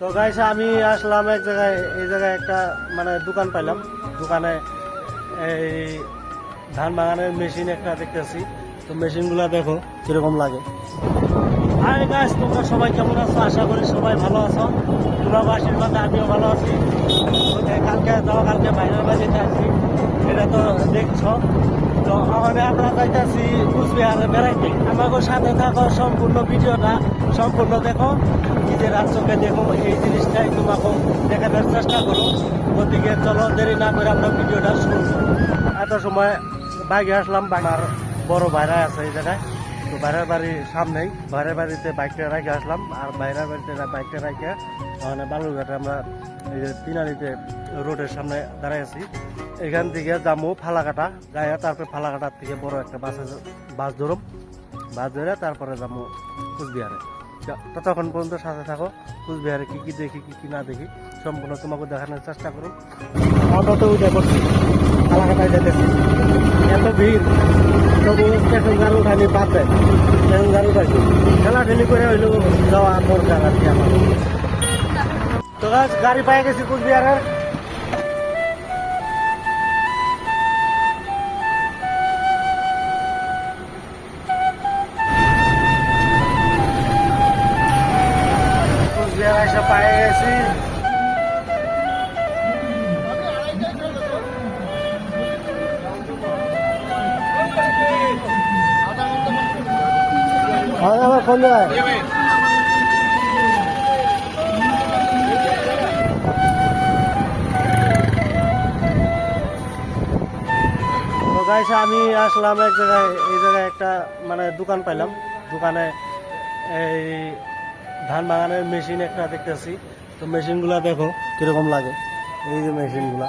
তো গাইছে আমি আসলাম এক জায়গায়, এই জায়গায় একটা মানে দোকান পাইলাম। দোকানে এই ধান বাগানের মেশিন একটা দেখতেছি। তো মেশিনগুলো দেখো, কীরকম লাগে। আর গাছ তোমরা সবাই কেমন আছো? আশা করি সবাই ভালো আছো। তোমরা আশীর্বাদে আমিও ভালো আছি। কালকে যাওয়া কালকে বাইরের বাড়িতে আছি এটা তো দেখছ। তো আমাদের আমরা যাইতেছি কুচবিহারে বেড়াইতে আমাকে সাথে থাকো, সম্পূর্ণ ভিডিওটা সম্পূর্ণ দেখো। নিজের চোখে দেখো এই জিনিসটাই তোমাকে দেখানোর চেষ্টা করো। ওদিকে চলো, দেরি না করে আমরা ভিডিওটা শুরু করো। এত সময় বাইকে আসলাম আমার বড় ভাইরা আছে এই তো বাইরের বাড়ির সামনেই। বাইরের বাড়িতে বাইকটা রেখে আসলাম। আর বাইরের বাড়িতে বাইকটা রেখে মানে বালুরঘাটে আমরা এই যে তিনালিতে রোডের সামনে দাঁড়াই আছি। এখান থেকে যাব ফালাকাটা গায়ে তারপরে ফালাকাটার থেকে বড় একটা বাসে বাস ধরুম। বাস ধরে তারপরে যাব কুচবিহারে। ততক্ষণ পর্যন্ত সাথে থাকো। কুচবিহারে কি কি দেখি, কি কি না দেখি, সম্পূর্ণ তোমাকে দেখানোর চেষ্টা করুন তো উঠে করছি ফালাকাটায় যেতেছি। এত ভিড়, তবু প্যাসেঞ্জার উঠানি বাদ দেয় প্যাসেঞ্জার উঠাইছি ঠেলাঠেলি করে হইলেও যাওয়া দরকার আর কি আমার। তো গাড়ি পাই গেছি কুচবিহারের। কুচবিহার এসে গাইছে আমি আসলাম এক জায়গায়, এই জায়গায় একটা মানে দোকান পাইলাম। দোকানে এই ধান বাগানের মেশিন একটা দেখতেছি। তো মেশিনগুলা দেখো, কীরকম লাগে। এই যে মেশিনগুলা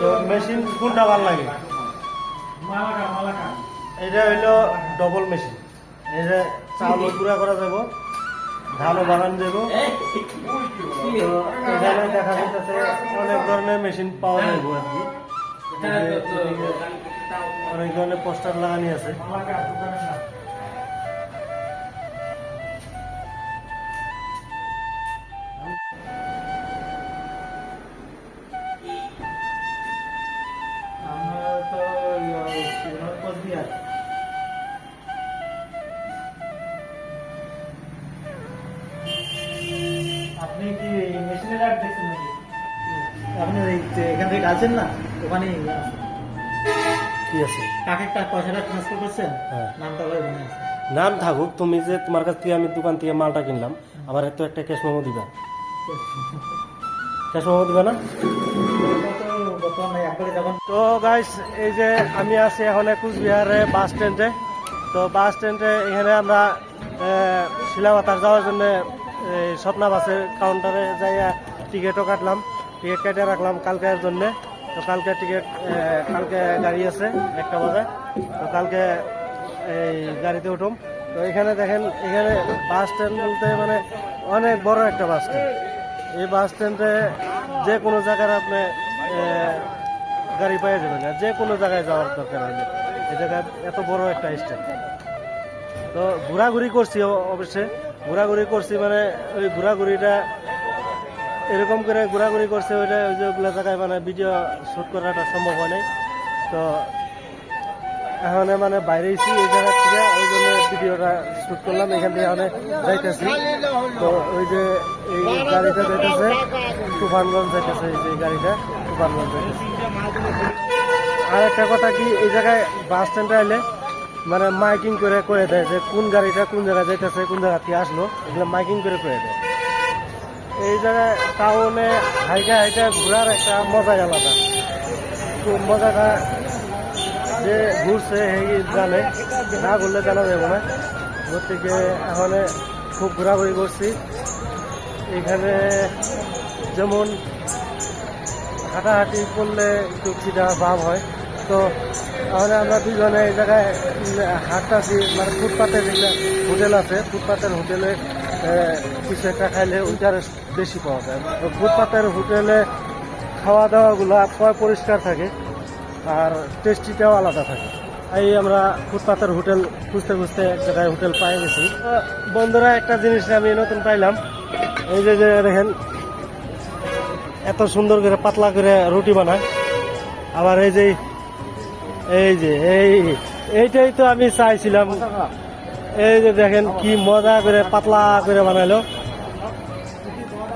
তো মেশিন কোনটা ভালো লাগে? এটা হইল ডবল মেশিন যে চাউল গুঁড়া করা যাব। ধানও বাগান যাব এখানে দেখা যাচ্ছে অনেক ধরনের মেশিন পাওয়া যাব আর কি অনেক ধরনের পোস্টার লাগানি আছে। আছেন না? ওখানেই আছে। কি আছে? কাকে পয়সাটা ট্রান্সফার করছেন? হ্যাঁ। নামটা ওই আছে। নাম থাকুক তুমি যে তোমার কাছ থেকে আমি দোকান থেকে মালটা কিনলাম আমার এত একটা ক্যাশ মেমো দিবা। ক্যাশ মেমো দিবা না? তো তো গাইস এই যে আমি আছি এখন কুচবিহারে বাস স্ট্যান্ডে তো বাস স্ট্যান্ডে এখানে আমরা শিলাবাতার যাওয়ার জন্য স্বপ্না বাসের কাউন্টারে যাইয়া টিকিটও কাটলাম। টিকিট কেটে রাখলাম কালকের জন্য। তো কালকে টিকিট কালকে গাড়ি আছে একটা বাজে। তো কালকে এই গাড়িতে উঠুম। তো এখানে দেখেন, এখানে বাস স্ট্যান্ড বলতে মানে অনেক বড় একটা বাস স্ট্যান্ড। এই বাস স্ট্যান্ডে যে কোনো জায়গার আপনি গাড়ি পেয়ে যাবেন। আর যে কোনো জায়গায় যাওয়ার দরকার হলে এই জায়গায় এত বড় একটা স্ট্যান্ড। তো ঘোরাঘুরি করছি অবশ্যই ঘোরাঘুরি করছি মানে ওই ঘোরাঘুরিটা এরকম করে ঘোরাঘুরি করছে ওইটা, ওই যে ওগুলো জায়গায় মানে ভিডিও শ্যুট করাটা সম্ভব হয় নাই। তো এখন মানে বাইরেছি এই জায়গা থেকে, ওই জন্য ভিডিওটা শ্যুট করলাম, এখান থেকে এখন যাইতেছি। তো ওই যে এই গাড়িটা যাইতেছে, তুফানগঞ্জ যাইতেছে, এই যে গাড়িটা, তুফানগঞ্জ আর একটা কথা কি, এই জায়গায় বাস স্ট্যান্ডে আইলে মানে মাইকিং করে করে দেয় যে কোন গাড়িটা কোন জায়গায় যাইতেছে, কোন জায়গা থেকে আসলো, এগুলো মাইকিং করে করে দেয়। এই জায়গায় টাউনে হাইটা হাইটা ঘোরার একটা মজাই আলাদা। তো মজাটা যে ঘুরছে সেই জানে, না ঘুরলে জানা যাবে না? গতিকে এখন খুব ঘোরাঘুরি করছি। এখানে যেমন হাঁটাহাঁটি করলে একটু খিদা ভাব হয়, তো তাহলে আমরা দুজনে এই জায়গায় উম, হাঁটতাছি মানে ফুটপাতে যেগুলো হোটেল আছে ফুটপাতের হোটেলে কিছু একটা খাইলে ওইটার বেশি পাওয়া যায়। ফুটপাতের হোটেলে খাওয়া দাওয়াগুলো পরিষ্কার থাকে আর টেস্টিটাও আলাদা থাকে। এই আমরা ফুটপাতের হোটেল খুঁজতে খুঁজতে এক জায়গায় হোটেল পাই গেছি। বন্ধুরা একটা জিনিস আমি নতুন পাইলাম। এই যে দেখেন এত সুন্দর করে পাতলা করে রুটি বানায়। আবার এই যে এই যে, এই, এইটাই তো আমি চাইছিলাম। এই যে দেখেন কি মজা করে, পাতলা করে বানাইলো।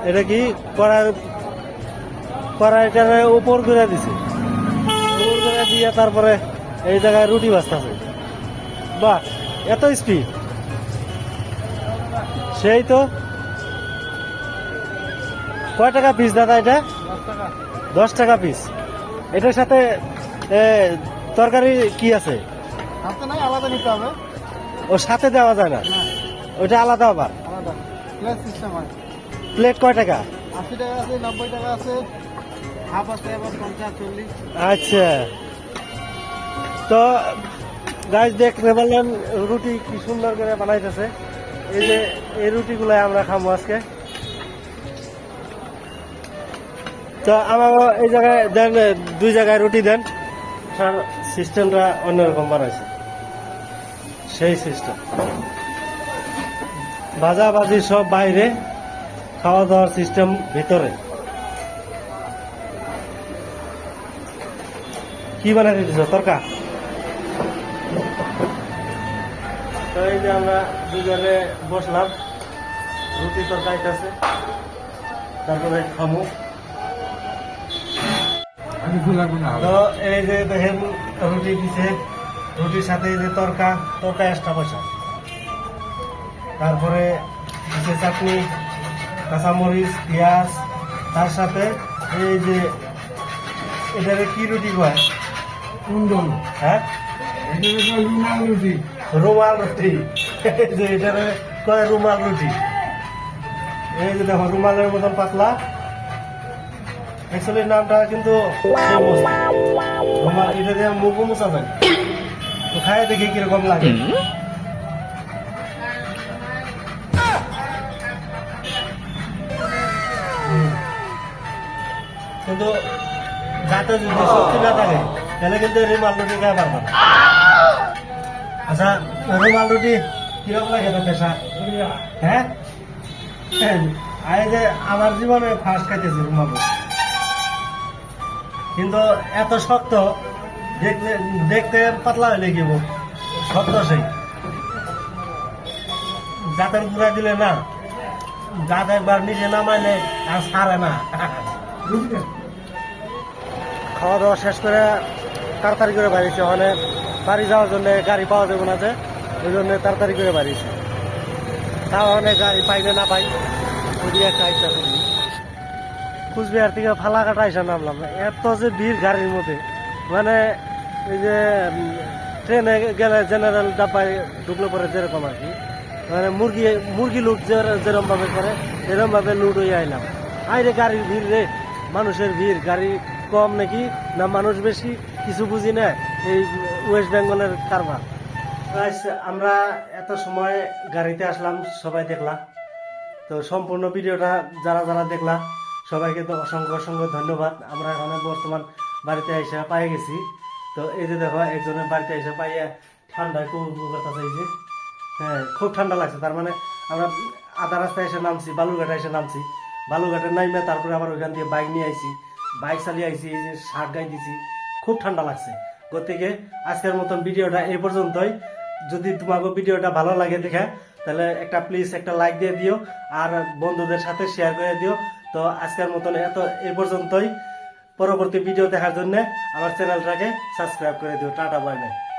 এটা কি কড়াই কড়াইটার উপর করে দিছে। উপর করে দিয়ে তারপরে এই জায়গায় রুটি বাজতেছে বাহ, এত স্পিড সেই তো। কয় টাকা পিস দাদা এটা? দশ টাকা। পিস এটার সাথে তরকারি কি আছে? হাতে নাই আলাদা নিতে হবে। ও সাথে দেওয়া যায় না? ওইটা আলাদা আবার? আলাদা। প্লেট সিস্টেম হয়। প্লেট কয় টাকা? আশি টাকা আছে নব্বই টাকা আছে। হাফ আছে আবার পঞ্চাশ চল্লিশ। আচ্ছা। তো গাছ দেখতে পারলেন রুটি কি সুন্দর করে বানাইতেছে। এই যে এই রুটিগুলো আমরা খাব আজকে। তো আমার এই জায়গায় দেন দুই জায়গায় রুটি দেন। স্যার সিস্টেমটা অন্যরকম বানাইছে। সেই সিস্টেম। ভাজি সব বাইরে খাওয়া দাওয়ার সিস্টেম ভিতরে। কি বানাই দিতেছ তরকা? তো এই যে আমরা দুজনে বসলাম রুটি তরকারি আছে তারপরে খামু। তো এই যে দেখেন রুটি দিছে? রুটির সাথে যে তরকা তরকা এক্সট্রা পয়সা। তারপরে দিছে চাটনি কাঁচামরিচ পেঁয়াজ তার সাথে এই যে এটারে কি রুটি কয়? কুন্দন হ্যাঁ? এটা রুমাল রুটি? রুমাল রুটি। যে এটারে কয় রুমাল রুটি? এই যে দেখো রুমালের মতন পাতলা। অ্যাকচুয়ালি নামটা কিন্তু। রুমাল এটা দিয়ে মুখও মোছা যায়। তো খাই দেখি কীরকম লাগে। কিন্তু যাতে যদি শক্তি না থাকে তাহলে কিন্তু রুমাল রুটি খাই পারব না। আচ্ছা রুমাল রুটি কীরকম লাগে তো পেশা? হ্যাঁ? আই যে আমার জীবনে ফার্স্ট খাইতেছি রুমাল রুটি। কিন্তু এত শক্ত দেখতে দেখতে পাতলা হইলে কি বল? শক্ত সেই। দাঁতের গুঁড়া দিলে না জাত একবার নিচে নামাইলে আর সারে না। খাওয়া দাওয়া শেষ করে তাড়াতাড়ি করে বাড়িছে ওখানে বাড়ি যাওয়ার জন্য গাড়ি পাওয়া যাবে না যে ওই জন্য তাড়াতাড়ি করে বাড়িছে তাও অনেক গাড়ি পাই না না পাই। ওদিকে একটা ইচ্ছা করবি কুচবিহার থেকে ফালাকাটা এসে নামলাম। এত যে ভিড় গাড়ির মধ্যে। মানে এই যে ট্রেনে গেলে জেনারেল ডাব্বায় ঢুকলে পরে যেরকম আর কি। মানে মুরগি মুরগি লুট যেরকম ভাবে করে এরকম ভাবে লুট হয়ে আইলাম। আইরে গাড়ির ভিড় রে। মানুষের ভিড়। গাড়ি কম নাকি? না মানুষ বেশি? কিছু বুঝি না। এই ওয়েস্ট বেঙ্গলের কারবার। আমরা এত সময় গাড়িতে আসলাম, সবাই দেখলাম তো সম্পূর্ণ ভিডিওটা যারা যারা দেখলা সবাইকে তো অসংখ্য অসংখ্য ধন্যবাদ। আমরা এখন বর্তমান বাড়িতে এসে পাই গেছি। তো এই যে দেখো একজনের বাড়িতে এসে পাইয়া ঠান্ডায় কুকুর করতে চাইছে। হ্যাঁ খুব ঠান্ডা লাগছে। তার মানে আমরা আধা রাস্তায় এসে নামছি, বালুরঘাটে এসে নামছি। বালুরঘাটে নামে তারপরে আবার ওইখান দিয়ে বাইক নিয়ে আইছি। বাইক চালিয়ে আইছি, এই যে শার্ট গাই দিছি। খুব ঠান্ডা লাগছে। গতিকে আজকের মতন ভিডিওটা এই পর্যন্তই। যদি তোমাকে ভিডিওটা ভালো লাগে দেখে, তাহলে একটা প্লিজ একটা লাইক দিয়ে দিও। আর বন্ধুদের সাথে শেয়ার করে দিও। তো আজকের মতন এত, এ পর্যন্তই। পরবর্তী ভিডিও দেখার জন্য আমার চ্যানেলটাকে সাবস্ক্রাইব করে দিও। Tata bye bye